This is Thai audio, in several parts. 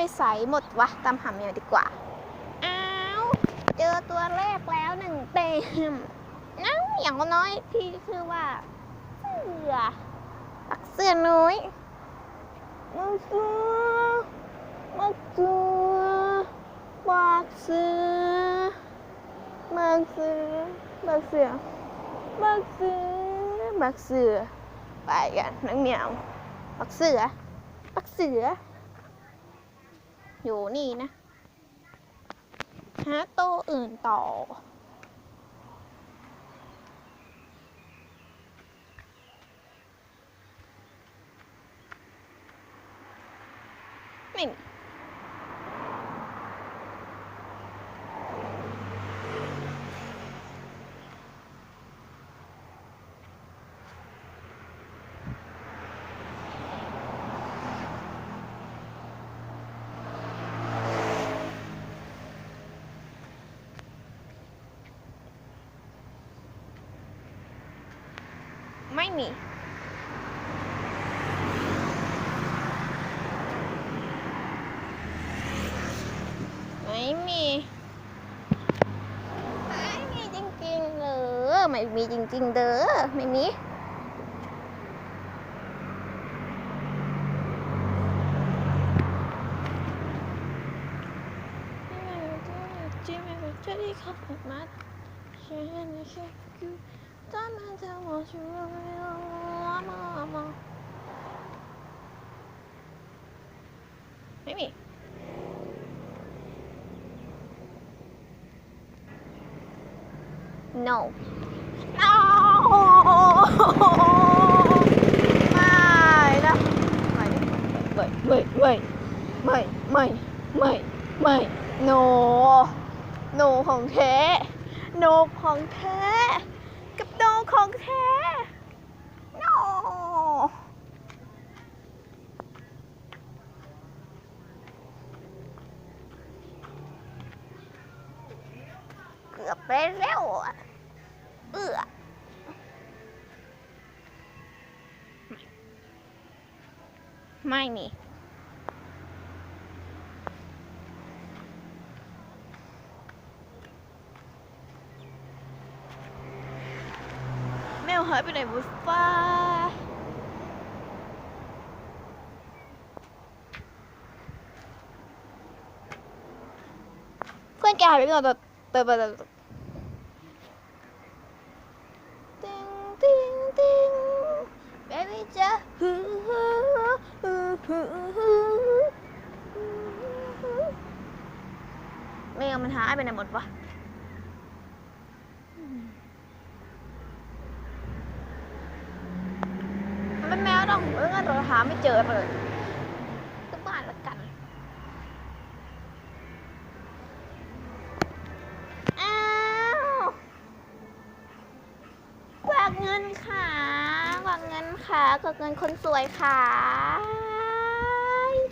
ไปใส่หมดวะตามหาเมียดีกว่า อ้าว เจอตัวแรกแล้วหนึ่งเต็มน้าอย่างน้อยพี่คือว่า เสือปักเสือน้อยมักเสือมักเสือปักเสือมักเสือบักเสือบักเสือบักเสือไปกันนังเหมียวบักเสือบักเสือ อยู่นี่นะ หาโตวอื่นต่อ ไม่มี ไม่มี ไม่มี ไม่มีจริงๆเด้อไม่มีจริงๆเด้อไม่มีที่ไม่เป็นเจ้าที่เขาสามารถใช้ในเชิง ไม่มี no no ไม่นะไม่ไม่ไม่ไม่ไม่ไม่ไม่ no no ของแท้ no ของแท้ ของแท้ no เกือบไปแล้วอะเอื้อไม่มี แมว หายไปไหนบุฟ้าเพื่อนแกหายไปไหนตัวตัวตัวตัวติงติงติง baby จะฮูฮูฮูฮูฮูแมวมันหายไปไหนหมดวะมั เป็นแมวดองเออเราหาไม่เจอเลยก็บ้านละกัน อ้าวกวากเงินค่ะกวากเงินค่ะกวากเงินคนสวยค่ะ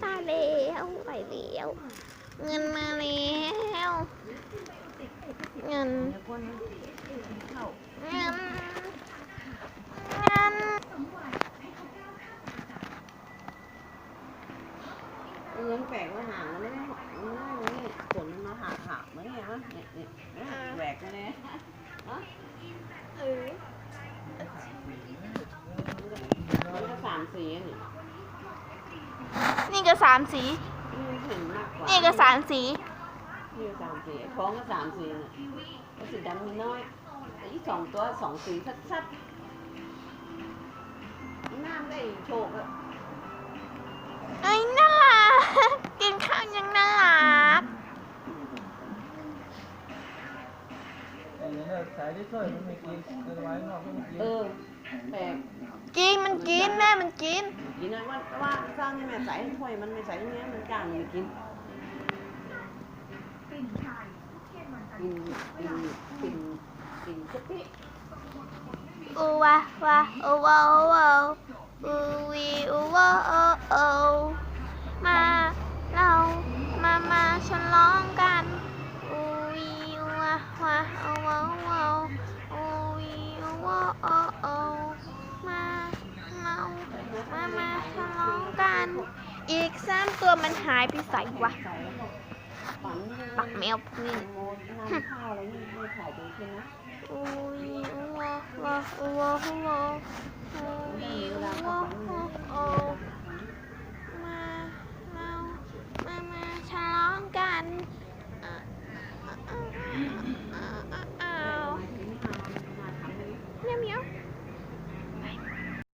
ตายแล้วไปแล้วเงินมาแล้ว เงิน เงิน เงิน เงินแปลกมาหางมันไม่ได้มันไม่นี่ขนมันมาหักหักไหมเนี่ยเนี่ยเนี่ยเนี่ยแหวกมาเลยเออมันก็สามสีนี่นี่ก็สามสีนี่เห็นมากกว่านี่ก็สามสีนี่ก็สามสีท้องก็สามสีน่ะก็สีดำมีน้อยไอ้สองตัวสองสีชัดๆน้ำได้โชคอะไอ้ยน่า ช่วยมันไม่กินเกินไว้นอกก็ไม่กินเออแปลกกินมันกินแม่มันกิน กินนะว่าว่าสร้างนี่แม่ใส่ถ้วยมันไม่ใส่เนี้ยมันจางมันกินกินกินกินกินกะปิอูวะวะอูวะอูวะอูวีอูวะโอโอ อีกสามตัวมันหายไปใส่วะปักแมวนี่โอ้ยโอ้โหโอ้โหโอ้โหโอ้โห